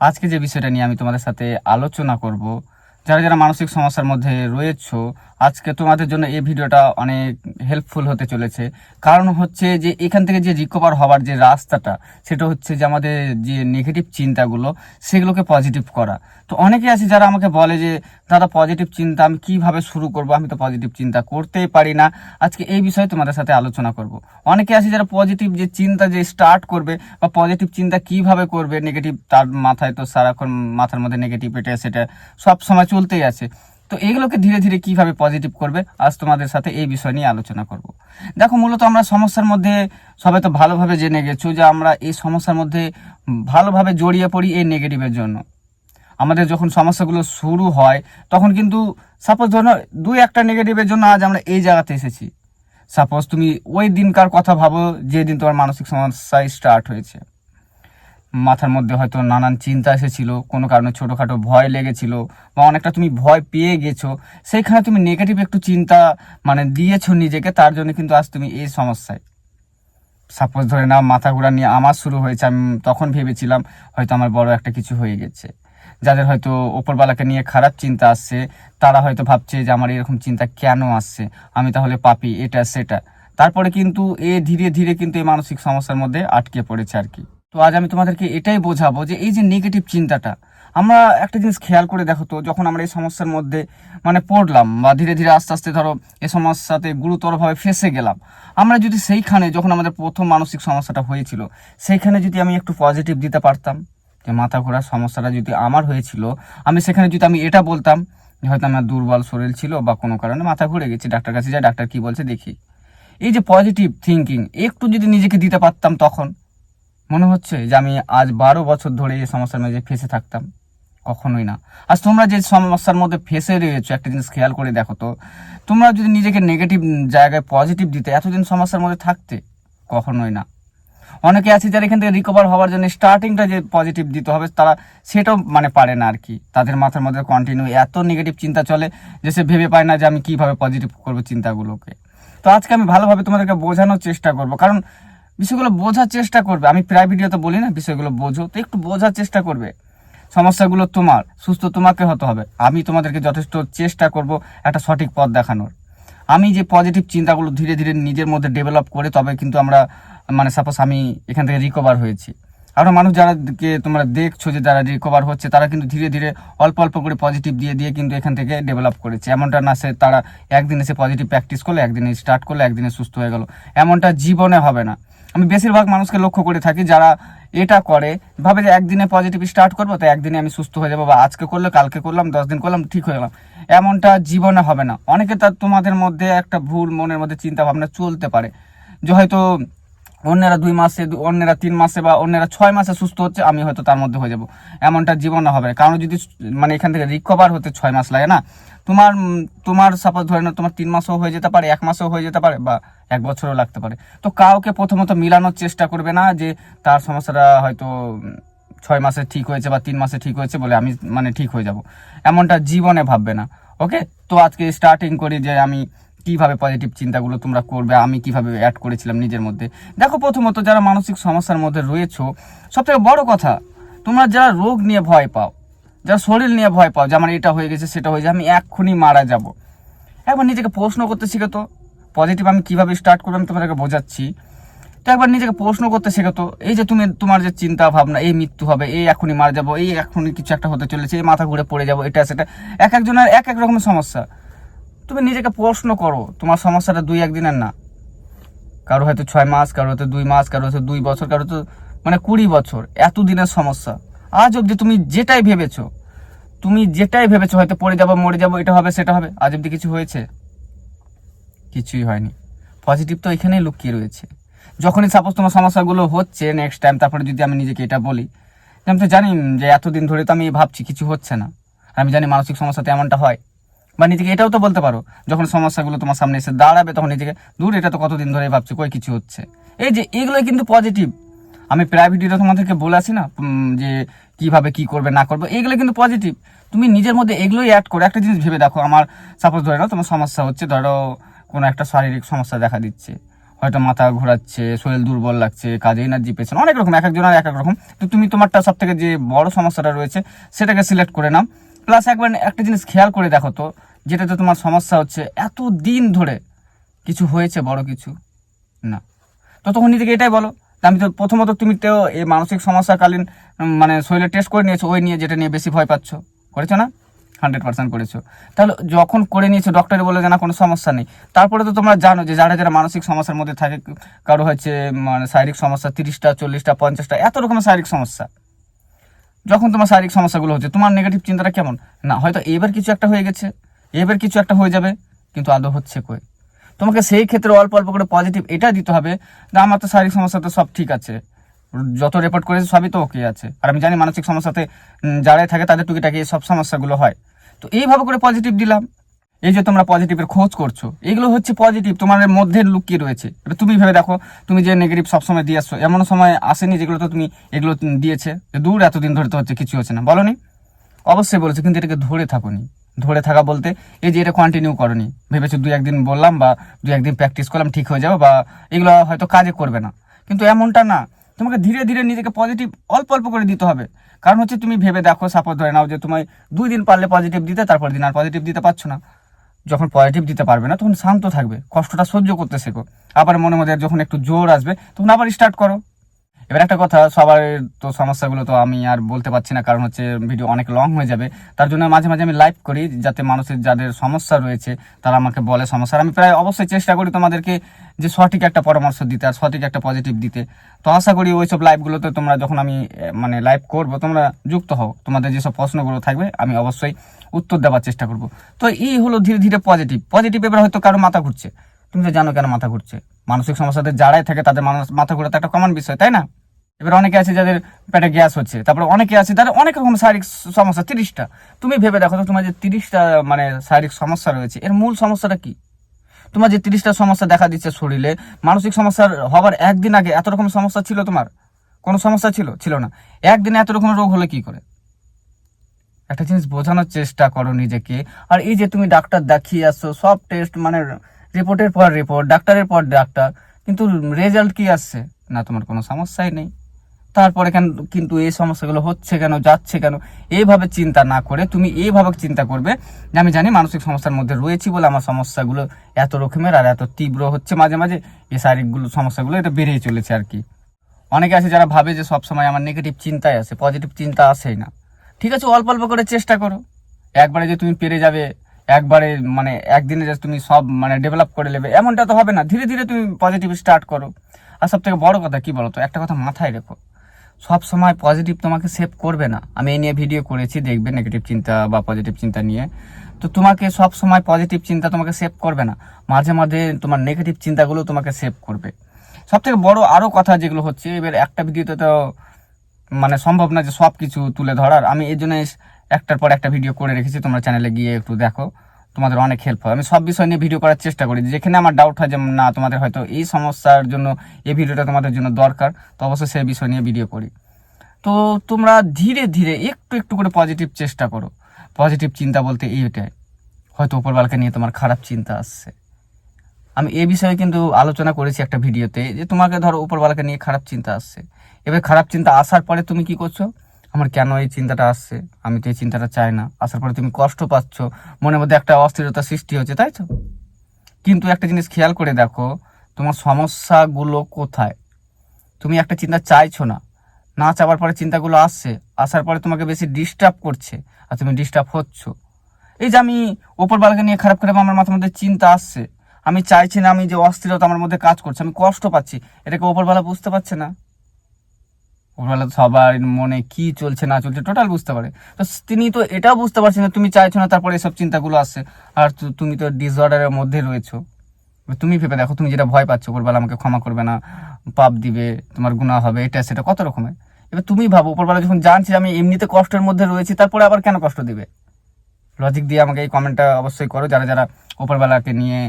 আজকে যে বিষয়টা নিয়ে আমি তোমাদের সাথে আলোচনা করব, যারা যারা মানসিক সমস্যার মধ্যে রয়েছো আজকে তোমাদের জন্য এই ভিডিওটা অনেক হেল্পফুল হতে চলেছে। কারণ হচ্ছে যে এখান থেকে যে রিকভার হওয়ার যে রাস্তাটা, সেটা হচ্ছে যে আমাদের যে নেগেটিভ চিন্তাগুলো, সেগুলোকে পজিটিভ করা। তো অনেকে আছে যারা আমাকে বলে যে, দাদা পজিটিভ চিন্তা আমি কীভাবে শুরু করব? আমি তো পজিটিভ চিন্তা করতেই পারি না। আজকে এই বিষয়ে তোমাদের সাথে আলোচনা করব। অনেকে আছে যারা পজিটিভ যে চিন্তা যে স্টার্ট করবে বা পজিটিভ চিন্তা কীভাবে করবে নেগেটিভ তার মাথায় তো সারাক্ষণ মাথার মধ্যে নেগেটিভ এটা সেটা সব সময় চলতেই আছে। তো এগুলোকে ধীরে ধীরে কীভাবে পজিটিভ করবে, আজ তোমাদের সাথে এই বিষয় নিয়ে আলোচনা করব। দেখো, মূলত আমরা সমস্যার মধ্যে সবাই তো ভালোভাবে জেনে গেছো যে আমরা এই সমস্যার মধ্যে ভালোভাবে জড়িয়ে পড়ি এই নেগেটিভের জন্য। আমাদের যখন সমস্যাগুলো শুরু হয়, তখন কিন্তু সাপোজ ধরো দুই একটা নেগেটিভের জন্য আজ আমরা এই জায়গাতে এসেছি। সাপোজ তুমি ওই দিনকার কথা ভাবো যে দিন তোমার মানসিক সমস্যা স্টার্ট হয়েছে। মাথার মধ্যে হয়তো নানান চিন্তা এসেছিল, কোনো কারণে ছোটোখাটো ভয় লেগেছিল বা অনেকটা তুমি ভয় পেয়ে গেছো, সেইখানে তুমি নেগেটিভ একটু চিন্তা মানে দিয়েছ নিজেকে, তার জন্য কিন্তু আজ তুমি এই সমস্যায়। সাপোজ ধরে নাও মাথা ঘোরা নিয়ে আমার শুরু হয়েছে, আমি তখন ভেবেছিলাম হয়তো আমার বড় একটা কিছু হয়ে গেছে। যাদের হয়তো ওপরবালাকে নিয়ে খারাপ চিন্তা আসছে, তারা হয়তো ভাবছে যে আমার এরকম চিন্তা কেন আসছে? আমি তাহলে পাপি, এটা, সেটা। তারপরে কিন্তু এ ধীরে ধীরে কিন্তু এই মানসিক সমস্যার মধ্যে আটকে পড়েছে আর কি। তো আজ আমি তোমাদেরকে এটাই বোঝাবো যে এই যে নেগেটিভ চিন্তাটা, আমরা একটা জিনিস খেয়াল করে দেখো তো, যখন আমরা এই সমস্যার মধ্যে মানে পড়লাম বা ধীরে ধীরে আস্তে আস্তে ধরো এই সমস্যাতে গুরুতরভাবে ফেসে গেলাম, আমরা যদি সেইখানে যখন আমাদের প্রথম মানসিক সমস্যাটা হয়েছিল, সেইখানে যদি আমি একটু পজিটিভ দিতে পারতাম, যে মাথা ঘোরার সমস্যাটা যদি আমার হয়েছিল, আমি সেখানে যদি আমি এটা বলতাম যে হয়তো আমার দুর্বল শরীর ছিল বা কোনো কারণে মাথা ঘুরে গেছি, ডাক্তার কাছে যাই, ডাক্তার কি বলছে দেখি। এই যে পজিটিভ থিঙ্কিং একটু যদি নিজেকে দিতে পারতাম তখন মনে হচ্ছে যে আমি আজ বারো বছর ধরে এই সমস্যার মধ্যে ফেসে থাকতাম। কখনোই না। আজ তোমরা যে সমস্যার মধ্যে ফেসে রয়েছো, একটা জিনিস খেয়াল করে দেখো তো, তোমরা যদি নিজেকে নেগেটিভ জায়গায় পজিটিভ দিতে, এতদিন সমস্যার মধ্যে থাকতে, কখনোই না। অনেকে আছে যারা এখান থেকে রিকভার হওয়ার জন্য স্টার্টিংটা যে পজিটিভ দিতে হবে, তারা সেটাও মানে পারে না আর কি। তাদের মাথার মধ্যে কন্টিনিউ এত নেগেটিভ চিন্তা চলে যে সে ভেবে পায় না যে আমি কীভাবে পজিটিভ করব চিন্তাগুলোকে। তো আজকে আমি ভালোভাবে তোমাদেরকে বোঝানোর চেষ্টা করব। কারণ বিষয়গুলো বোঝার চেষ্টা করবে। আমি প্রায় ভিডিওতে বলি না, বিষয়গুলো বোঝো। তো একটু বোঝার চেষ্টা করবে। সমস্যাগুলো তোমার, সুস্থ তোমাকে হতে হবে। আমি তোমাদেরকে যথেষ্ট চেষ্টা করব একটা সঠিক পথ দেখানোর। আমি যে পজিটিভ চিন্তাগুলো ধীরে ধীরে নিজের মধ্যে ডেভেলপ করে তবে কিন্তু আমরা মানে সাপোজ আমি এখান থেকে রিকভার হয়েছি। আরও মানুষ যারাকে তোমরা দেখছ যে যারা রিকভার হচ্ছে, তারা কিন্তু ধীরে ধীরে অল্প অল্প করে পজিটিভ দিয়ে দিয়ে কিন্তু এখান থেকে ডেভেলপ করেছে। এমনটা না সে তারা একদিন এসে পজিটিভ প্র্যাকটিস করল, একদিনে স্টার্ট করল, একদিনে সুস্থ হয়ে গেল। এমনটা জীবনে হবে না। আমি বেশিরভাগ মানুষকে লক্ষ্য করে থাকি যারা এটা করে, ভাবে যে একদিনে পজিটিভ স্টার্ট করব, তো একদিনে আমি সুস্থ হয়ে যাব বা আজকে করলে কালকে করলাম, দশ দিন করলাম, ঠিক হয়ে গেলাম। এমনটা জীবনে হবে না। অনেকে তার তোমাদের মধ্যে একটা ভুল মনের মধ্যে চিন্তা ভাবনা চলতে পারে। যে হয়তো অন্যেরা দুই মাসে, অন্যেরা তিন মাসে বা অন্যেরা ছয় মাসে সুস্থ হচ্ছে, আমি হয়তো তার মধ্যে হয়ে যাব। এমনটা জীবনে হবে। কারণ যদি মানে এখান থেকে রিকভার হতে ছয় মাস লাগে না, তোমার তোমার সাপোজ ধরে না তোমার তিন মাসও হয়ে যেতে পারে, এক মাসও হয়ে যেতে পারে বা এক বছরও লাগতে পারে। তো কাউকে প্রথমত মিলানোর চেষ্টা করবে না যে তার সমস্যাটা হয়তো ছয় মাসে ঠিক হয়েছে বা তিন মাসে ঠিক হয়েছে বলে আমি মানে ঠিক হয়ে যাব। এমনটা জীবনে ভাববে না। ওকে তো আজকে স্টার্টিং করি যে আমি কীভাবে পজিটিভ চিন্তাগুলো তোমরা করবে, আমি কীভাবে অ্যাড করেছিলাম নিজের মধ্যে। দেখো প্রথমত যারা মানসিক সমস্যার মধ্যে রয়েছো, সবথেকে বড় কথা, তোমরা যারা রোগ নিয়ে ভয় পাও, যারা শরীর নিয়ে ভয় পাও যে আমার এটা হয়ে গেছে, সেটা হয়ে গেছে, আমি এক্ষুনি মারা যাব। একবার নিজেকে প্রশ্ন করতে শিখে তো পজিটিভ আমি কীভাবে স্টার্ট করব আমি তোমাদেরকে বোঝাচ্ছি। তো একবার নিজেকে প্রশ্ন করতে শেখো তো, এই যে তুমি, তোমার যে চিন্তা ভাবনা, এই মৃত্যু হবে, এই এখনই মারা যাব, এই এখনই কিছু একটা হতে চলেছে, এই মাথা ঘুরে পড়ে যাব, এটা সেটা, এক একজনের এক এক রকমের সমস্যা। তুমি নিজেকে প্রশ্ন করো, তোমার সমস্যাটা দুই একদিনের না। কারও হয়তো ছয় মাস, কারও হয়তো দুই মাস, কারও হয়তো দুই বছর, কারও তো মানে কুড়ি বছর এত দিনের সমস্যা। আজ অবধি তুমি যেটাই ভেবেছো, তুমি যেটাই ভেবেছো, হয়তো পড়ে যাব, মরে যাব, এটা হবে, সেটা হবে, আজ অবধি কিছু হয়েছে? কিছুই হয়নি। পজিটিভ তো এখানেই লুকিয়ে রয়েছে। যখনই সাপোজ তোমার সমস্যাগুলো হচ্ছে নেক্সট টাইম তারপরে যদি আমি নিজেকে এটা বলি, আমি তো জানি যে এতদিন ধরে তো আমি ভাবছি, কিছু হচ্ছে না। আমি জানি মানসিক সমস্যাতে এমনটা হয়। বা নিজেকে এটাও তো বলতে পারো, যখন সমস্যাগুলো তোমার সামনে এসে দাঁড়াবে, তখন নিজেকে, দূর, এটা তো কতদিন ধরে ভাবছি, কই কিছু হচ্ছে? এই যে, এগুলোই কিন্তু পজিটিভ আমি প্রাইভেটিটা তোমাদেরকে বলে আসি না যে কীভাবে কি করবে, না করবে এগুলো কিন্তু পজিটিভ তুমি নিজের মধ্যে এগুলোই অ্যাড করো। একটা জিনিস ভেবে দেখো, আমার সাপোজ ধরে নাও তোমার সমস্যা হচ্ছে, ধরো কোনো একটা শারীরিক সমস্যা দেখা দিচ্ছে। হয়তো মাথা ঘোরাচ্ছে, শরীর দুর্বল লাগছে, কাজে এনার্জি পেয়েছেন অনেক রকম, এক একজনের এক এক রকম। তো তুমি তোমারটা সব থেকে যে বড় সমস্যাটা রয়েছে, সেটাকে সিলেক্ট করে নাও। প্লাস একবার একটা জিনিস খেয়াল করে দেখো তো, যেটাতে তোমার সমস্যা হচ্ছে এত দিন ধরে কিছু হয়েছে বড় কিছু? না। তো তখন নিজেকে এটাই বলো আমি তো প্রথমত তুমি তো এই মানসিক সমস্যাকালীন মানে শরীরে টেস্ট করে নিয়েছো, ওই নিয়ে যেটা নিয়ে বেশি ভয় পাচ্ছ। করেছ না? হান্ড্রেড পার্সেন্ট করেছ। তাহলে যখন করে নিয়েছো ডক্টরে বলে যে না, কোনো সমস্যা নেই। তারপরে তো তোমরা জানো যে যারা যারা মানসিক সমস্যার মধ্যে থাকে, কারও হচ্ছে মানে শারীরিক সমস্যা তিরিশটা, চল্লিশটা, পঞ্চাশটা, এত রকমের শারীরিক সমস্যা। যখন তোমার শারীরিক সমস্যাগুলো হচ্ছে, তোমার নেগেটিভ চিন্তাটা কেমন? না, হয়তো এবার কিছু একটা হয়ে গেছে, এবার কিছু একটা হয়ে যাবে, কিন্তু আদৌ হচ্ছে কই? তোমাকে সেই ক্ষেত্রে অল্প অল্প করে পজিটিভ এটা দিতে হবে যে, আমার তো শারীরিক সমস্যা তো সব ঠিক আছে। যত রেপোর্ট করেছে সবই তো ওকে আছে। আর আমি জানি মানসিক সমস্যাতে যারাই থাকে তাদের টুকিটাকি সব সমস্যাগুলো হয়। তো এইভাবে করে পজিটিভ দিলাম। এই যে তোমরা পজিটিভের খোঁজ করছ, এগুলো হচ্ছে পজিটিভ তোমার মধ্যে লুকিয়ে রয়েছে। এবার তুমি ভেবে দেখো, তুমি যে নেগেটিভ সবসময় দিয়ে আসছো এমন সময় আসেনি যেগুলো তো তুমি এগুলো দিয়েছে। যে দূর, এতদিন ধরে তো হচ্ছে কিছু হচ্ছে না। বলো বলনি অবশ্যই বলেছে, কিন্তু এটাকে ধরে থাকুনি। ধরে থাকা বলতে, এই যে এটা কন্টিনিউ করনি। ভেবেছো দুই একদিন বললাম বা দুই একদিন প্র্যাকটিস করলাম, ঠিক হয়ে যাবে বা এগুলো হয়তো কাজে করবে না। কিন্তু এমনটা না। তোমাকে ধীরে ধীরে নিজেকে পজিটিভ অল্প অল্প করে দিতে হবে। কারণ হচ্ছে তুমি ভেবে দেখো সাপোর্ট ধরে নাও যে তুমি দুই দিন পারলে পজিটিভ দিতে তারপর দিন আর পজিটিভ দিতে পারছ না। যখন পজিটিভ দিতে পারবে না, তখন শান্ত থাকবে, কষ্টটা সহ্য করতে শেখো। আবার মনে মধ্যে যখন একটু জোর আসবে, তখন আবার স্টার্ট করো। এবার একটা কথা, সবার তো সমস্যাগুলো তো আমি আর বলতে পারছি না, কারণ হচ্ছে ভিডিও অনেক লং হয়ে যাবে। তার জন্য মাঝে মাঝে আমি লাইভ করি, যাতে মানুষের যাদের সমস্যা রয়েছে, তারা আমাকে বলে সমস্যা। আমি প্রায় অবশ্যই চেষ্টা করি তোমাদেরকে যে সঠিক একটা পরামর্শ দিতে আর সঠিক একটা পজিটিভ দিতে। তো আশা করি ওইসব লাইভগুলোতে তোমরা যখন আমি মানে লাইভ করব, তোমরা যুক্ত হও। তোমাদের যেসব প্রশ্নগুলো থাকবে, আমি অবশ্যই উত্তর দেওয়ার চেষ্টা করব। তো এই হলো ধীরে ধীরে পজিটিভ পজিটিভ এবার হয়তো কারও মাথা ঘুরছে। তুমি তো জানো কেন মাথা ঘুরছে। মানসিক সমস্যাতে যারাই থাকে তাদের মানুষ মাথা ঘোরা তো একটা কমন বিষয়, তাই না? এবার অনেকে আছে যাদের পেটে গ্যাস হচ্ছে। তারপরে অনেকে আছে তাদের অনেক রকম শারীরিক সমস্যা, তিরিশটা। তুমি ভেবে দেখো তো, তোমার যে তিরিশটা মানে শারীরিক সমস্যা রয়েছে, এর মূল সমস্যাটা কি? তোমার যে তিরিশটা সমস্যা দেখা দিচ্ছে শরীরে, মানসিক সমস্যার হবার একদিন আগে এত রকম সমস্যা ছিল তোমার? কোনো সমস্যা ছিল? ছিল না। একদিনে এত রকম রোগ হলে কি করে? একটা জিনিস বোঝানোর চেষ্টা করো নিজেকে। আর এই যে তুমি ডাক্তার দেখিয়ে আসছো, সব টেস্ট মানে রিপোর্টের পর রিপোর্ট ডাক্তারের পর ডাক্তার, কিন্তু রেজাল্ট কি আসছে? না, তোমার কোনো সমস্যাই নেই। তারপরে কেন কিন্তু এই সমস্যাগুলো হচ্ছে কেন, যাচ্ছে কেন? এইভাবে চিন্তা না করে তুমি এইভাবে চিন্তা করবে যে আমি জানি মানসিক সমস্যার মধ্যে রয়েছি বলে আমার সমস্যাগুলো এত রকমের আর এত তীব্র হচ্ছে। মাঝে মাঝে এই শারীরিকগুলো সমস্যাগুলো এটা বেড়েই চলেছে আর কি। অনেকে আছে যারা ভাবে যে সবসময় আমার নেগেটিভ চিন্তাই আসে পজিটিভ চিন্তা আসেই না। ঠিক আছে, অল্প অল্প করে চেষ্টা করো। একবারে যে তুমি পেরে যাবে, একবারে মানে একদিনে যে তুমি সব মানে ডেভেলপ করে নেবে, এমনটা তো হবে না। ধীরে ধীরে তুমি পজিটিভ স্টার্ট করো। আর সব থেকে বড় কথা কি বলো তো একটা কথা মাথায় রেখো। সব সময় পজিটিভ তোমাকে সেভ করবে না। আমি এই নিয়ে ভিডিও করেছি, দেখবে নেগেটিভ চিন্তা বা পজিটিভ চিন্তা নিয়ে। তো তোমাকে সব সময় পজিটিভ চিন্তা তোমাকে সেভ করবে না। মাঝে মাঝে তোমার নেগেটিভ চিন্তাগুলো তোমাকে সেভ করবে। সব থেকে বড় আরও কথা যেগুলো হচ্ছে, এবার একটা ভিডিওতে তো মানে সম্ভব না যে সব কিছু তুলে ধরার। আমি এই জন্য একটার পর একটা ভিডিও করে রেখেছি, তোমরা চ্যানেলে গিয়ে একটু দেখো। তোমাদের অনেক হেল্প হয় আমি সব বিষয় নিয়ে ভিডিও করার চেষ্টা করি। যেখানে আমার ডাউট হয় যে, না, তোমাদের হয়তো এই সমস্যার জন্য, এই ভিডিওটা তোমাদের জন্য দরকার, তো অবশ্যই সেই বিষয় নিয়ে ভিডিও করি। তো তোমরা ধীরে ধীরে একটু একটু করে পজিটিভ চেষ্টা করো। পজিটিভ চিন্তা বলতে এইটাই, হয়তো উপরবালকে নিয়ে তোমার খারাপ চিন্তা আসছে। আমি এ বিষয়ে কিন্তু আলোচনা করেছি একটা ভিডিওতে যে তোমাকে ধরো উপরবালাকে নিয়ে খারাপ চিন্তা আসছে। এবার খারাপ চিন্তা আসার পরে তুমি কি করছ? আমার কেন এই চিন্তাটা আসছে? আমি তো এই চিন্তাটা চাই না। আসার পরে তুমি কষ্ট পাচ্ছ। মনের মধ্যে একটা অস্থিরতা সৃষ্টি হচ্ছে, তাই তো? কিন্তু একটা জিনিস খেয়াল করে দেখো, তোমার সমস্যাগুলো কোথায়? তুমি একটা চিন্তা চাইছো না। না চাওয়ার পরে চিন্তাগুলো আসছে। আসার পরে তোমাকে বেশি ডিস্টার্ব করছে আর তুমি ডিস্টার্ব হচ্ছ। এই যে আমি ওপরবেলাকে নিয়ে খারাপ খারাপ আমার মাথার মধ্যে চিন্তা আসছে। আমি চাইছি না আমি যে অস্থিরতা আমার মধ্যে কাজ করছে, আমি কষ্ট পাচ্ছি। এটাকে ওপরবেলা বুঝতে পারছে না। ওপরবেলা সবার মনে কি চলছে, না চলছে টোটাল বুঝতে পারে। তো তিনি তো এটাও বুঝতে পারছেন না তুমি চাইছো না, তারপরে এসব চিন্তাগুলো আসছে। আর তুমি তো ডিসঅর্ডারের মধ্যে রয়েছো। তুমি ভেবে দেখো, তুমি যেটা ভয় পাচ্ছ ওপরবেলা আমাকে ক্ষমা করবে না, পাপ দিবে, তোমার গুণা হবে, এটা, সেটা কত রকমের। এবার তুমি ভাবো উপরবেলা যখন জানছি আমি এমনিতে কষ্টের মধ্যে রয়েছি, তারপরে আবার কেন কষ্ট দিবে? লজিক দিয়ে আমাকে এই কমেন্টটা অবশ্যই করো, যারা যারা উপরবেলাকে নিয়ে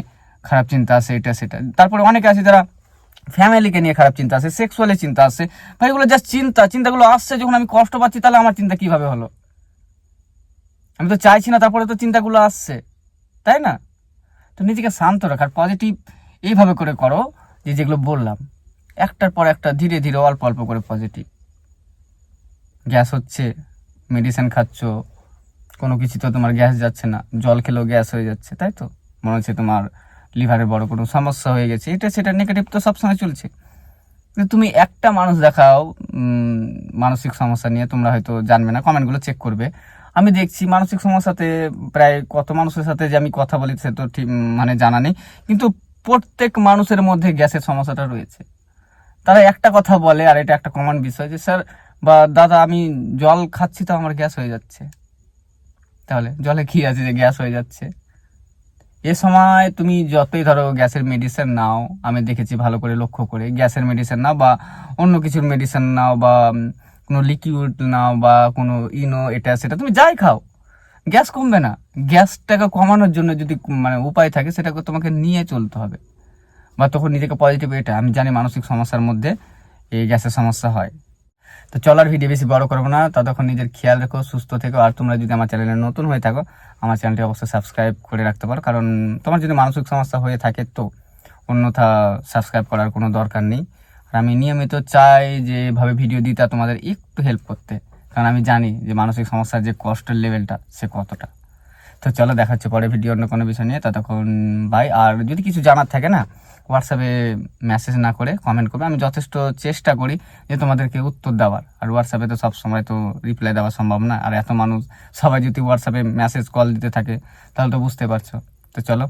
খারাপ চিন্তা আছে, এটা, সেটা। তারপরে অনেকে আছে যারা ফ্যামিলিকে নিয়ে খারাপ চিন্তা আছে সেক্সুয়ালি চিন্তা আছে। ভাই এগুলো জাস্ট চিন্তা, চিন্তাগুলো আসছে যখন আমি কষ্ট পাচ্ছি, তাহলে আমার চিন্তা কীভাবে হলো? আমি তো চাইছি না, তারপরে তো চিন্তাগুলো আসছে, তাই না? তো নিজেকে শান্ত রাখার পজিটিভ এইভাবে করে করো যে যেগুলো বললাম। একটার পর একটা ধীরে ধীরে অল্প অল্প করে পজিটিভ গ্যাস হচ্ছে মেডিসিন খাচ্ছ, কোনো কিছু তো তোমার গ্যাস যাচ্ছে না, জল খেলেও গ্যাস হয়ে যাচ্ছে, তাই তো? মনে হচ্ছে তোমার লিভারে বড় কোনো সমস্যা হয়ে গেছে, এটা সেটা নেগেটিভ তো সবসময় চলছে। তুমি একটা মানুষ দেখাও মানসিক সমস্যা নিয়ে, তোমরা হয়তো জানবে না, কমেন্টগুলো চেক করবে। আমি দেখছি মানসিক সমস্যাতে প্রায় কত মানুষের সাথে যে আমি কথা বলি সে তো ঠিক মানে জানা নেই। কিন্তু প্রত্যেক মানুষের মধ্যে গ্যাসের সমস্যাটা রয়েছে। তারা একটা কথা বলে, আর এটা একটা কমন বিষয় যে, স্যার, বা দাদা, আমি জল খাচ্ছি তো আমার গ্যাস হয়ে যাচ্ছে। তাহলে জলে কি আছে যে গ্যাস হয়ে যাচ্ছে? এ সময় তুমি যতই ধরো গ্যাসের মেডিসিন নাও, আমি দেখেছি ভালো করে লক্ষ্য করে গ্যাসের মেডিসিন নাও বা অন্য কিছুর মেডিসিন নাও বা কোনো লিকুইড নাও বা কোনো ইনো, এটা, সেটা, তুমি যাই খাও। গ্যাস কমবে না। গ্যাসটাকে কমানোর জন্য যদি মানে উপায় থাকে, সেটাকে তোমাকে নিয়ে চলতে হবে। বা তখন নিজেকে পজিটিভ এটা, আমি জানি মানসিক সমস্যার মধ্যে এই গ্যাসের সমস্যা হয়। তো চলার ভিডিও বেশি বড় করব না। ততক্ষণ নিজের খেয়াল রেখো, সুস্থ থেকো। আর তোমরা যদি আমার চ্যানেলে নতুন হয়ে থাকো, আমার চ্যানেলটি অবশ্যই সাবস্ক্রাইব করে রাখতে পারো। কারণ তোমার যদি মানসিক সমস্যা হয়ে থাকে তো অন্যথা সাবস্ক্রাইব করার কোনো দরকার নেই। আর আমি নিয়মিত চাই যেভাবে ভিডিও দিতে তোমাদের একটু হেল্প করতে। কারণ আমি জানি যে মানসিক সমস্যার যে কষ্টের লেভেলটা সে কতটা। তো চলো দেখা হচ্ছে পরে ভিডিও অন্য কোনো বিষয় নিয়ে, ততক্ষণ বাই আর যদি কিছু জানার থাকে না হোয়াটসঅ্যাপে মেসেজ না করে কমেন্ট করবে। আমি যথেষ্ট চেষ্টা করি যে তোমাদেরকে উত্তর দেওয়ার। আর হোয়াটসঅ্যাপে তো সব সময় তো রিপ্লাই দেওয়া সম্ভব না। আর এত মানুষ, সবাই যদি হোয়াটসঅ্যাপে মেসেজ কল দিতে থাকে, তাহলে তো বুঝতে পারছ। তো চলো